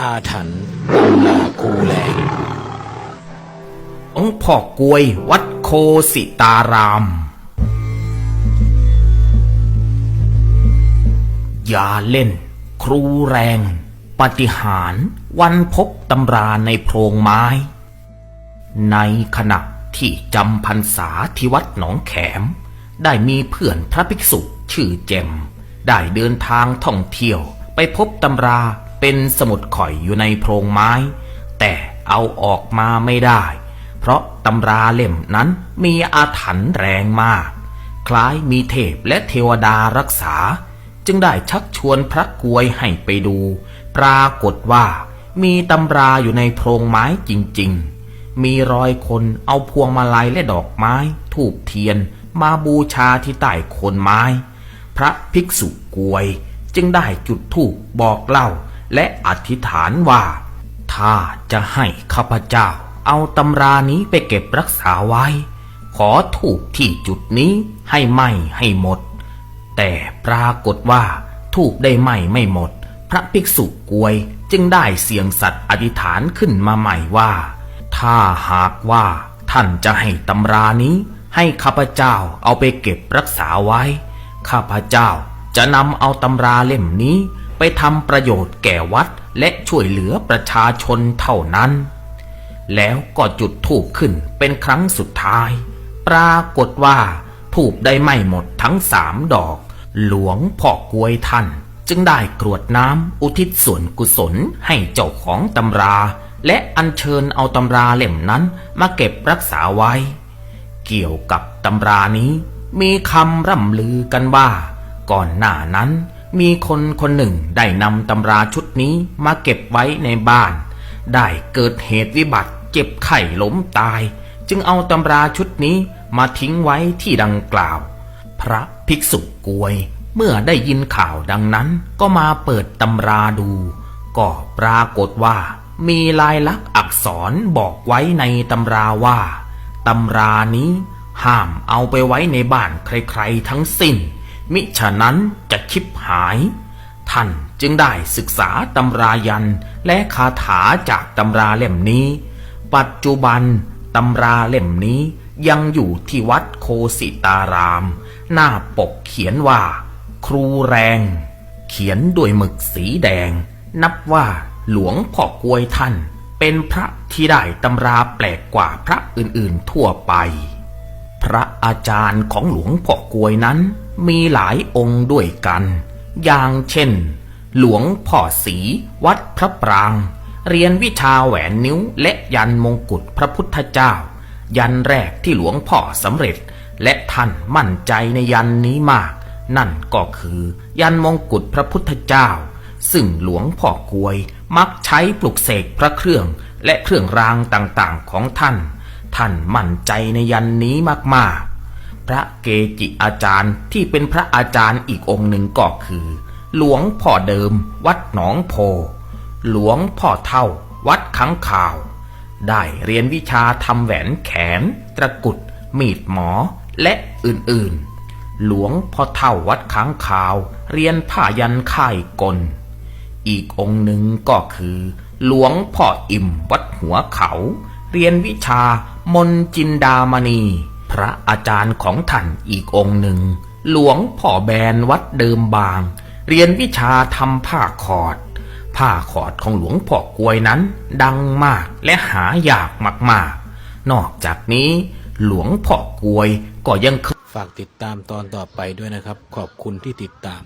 อาถรรพ์ตำราคูแหลงองค์พ่อกวยวัดโคสิตาราม อย่าเล่น ครูแรง ปฏิหารวันพบตำราในโพรงไม้ ในขณะที่จำพรรษาที่วัดหนองแขม ได้มีเพื่อนพระภิกษุชื่อเจม ได้เดินทางท่องเที่ยวไปพบตำรา เป็นสมุดข่อยอยู่ในโพรงไม้ แต่เอาออกมาไม่ได้ เพราะตำราเล่มนั้นมีอาถรรพ์แรงมาก คล้ายมีเทพและเทวดารักษา จึงได้ชักชวนพระกวยให้ไปดู ปรากฏว่ามีตำราอยู่ในโพรงไม้จริง ๆ มีรอยคนเอาพวงมาลัยและดอกไม้ถูกเทียนมาบูชาที่ใต้โคนไม้ พระภิกษุกวยจึงได้จุดธูปบอกเล่า และอธิษฐานว่า ถ้าจะให้ข้าพเจ้า เอาตำรานี้ไปเก็บรักษาไว้ ขอถูกที่จุดนี้ให้ไหมให้หมด แต่ปรากฏว่าถูกได้ไหมไม่หมด พระภิกษุกวยจึงได้เสียงสัตว์อธิษฐานขึ้นมาใหม่ว่า ถ้าหากว่าท่านจะให้ตำรานี้ ให้ข้าพเจ้าเอาไปเก็บรักษาไว้ ข้าพเจ้าจะนำเอาตำราเล่มนี้ ไปทำประโยชน์แก่วัดและช่วยเหลือประชาชนเท่านั้น แล้วก็จุดถูกขึ้นเป็นครั้งสุดท้าย ปรากฏว่าถูกได้ไหม้หมดทั้งสามดอก หลวงพ่อกวยท่านจึงได้กรวดน้ำอุทิศส่วนกุศลให้เจ้าของตำรา และอัญเชิญเอาตำราเล่มนั้นมาเก็บรักษาไว้ เกี่ยวกับตำรานี้มีคำร่ำลือกันว่า ก่อนหน้านั้น มีคนคนหนึ่งได้นำตำราชุดนี้มาเก็บไว้ในบ้าน ได้เกิดเหตุวิบัติเจ็บไข้ล้มตาย จึงเอาตำราชุดนี้มาทิ้งไว้ที่ดังกล่าว พระภิกษุกวย เมื่อได้ยินข่าวดังนั้นก็มาเปิดตำราดู ก็ปรากฏว่า มีลายลักษณ์อักษรบอกไว้ในตำราว่าตำรานี้ห้ามเอาไปไว้ในบ้านใครๆทั้งสิ้น มิฉะนั้นจะคิบหาย ท่านจึงได้ศึกษาตำรายันและคาถาจากตำราเล่มนี้ ปัจจุบันตำราเล่มนี้ยังอยู่ที่วัดโคสิตาราม หน้าปกเขียนว่า ครูแรง เขียนด้วยหมึกสีแดง นับว่าหลวงพ่อกวยท่าน เป็นพระที่ได้ตำราแปลกกว่าพระอื่นๆทั่วไป พระอาจารย์ของหลวงพ่อกวยนั้น มีหลายองค์ด้วยกัน อย่างเช่น หลวงพ่อศรีวัดพระปราง เรียนวิชาแหวนนิ้วและยันมงกุฎพระพุทธเจ้า ยันแรกที่หลวงพ่อสำเร็จ และท่านมั่นใจในยันนี้มาก นั่นก็คือยันมงกุฎพระพุทธเจ้า ซึ่งหลวงพ่อกวยมักใช้ปลุกเสกพระเครื่องและเครื่องรางต่างๆของท่าน ท่านมั่นใจในยันนี้มากๆ พระเกจิอาจารย์ที่เป็นพระอาจารย์อีกองค์หนึ่งก็คือ หลวงพ่อเดิม วัดหนองโพ หลวงพ่อเท่า วัดขังข่าว ได้เรียนวิชาทำแหวนแขน ตะกุด มีดหมอและอื่นๆ หลวงพ่อเท่าวัดขังข่าว เรียนผ้ายันค่ายกล อีกองค์หนึ่งก็คือ หลวงพ่ออิ่มวัดหัวเขา เรียนวิชามนจินดามณี ระอาจารย์ของท่านอีกองค์หนึ่ง หลวงพ่อแบนวัดเดิมบาง เรียนวิชาทำผ้าขอด ผ้าขอดของหลวงพ่อกวยนั้น ดังมากและหายากมากๆ นอกจากนี้หลวงพ่อกวยก็ยังฝากติดตามตอนต่อไปด้วยนะครับ ขอบคุณที่ติดตาม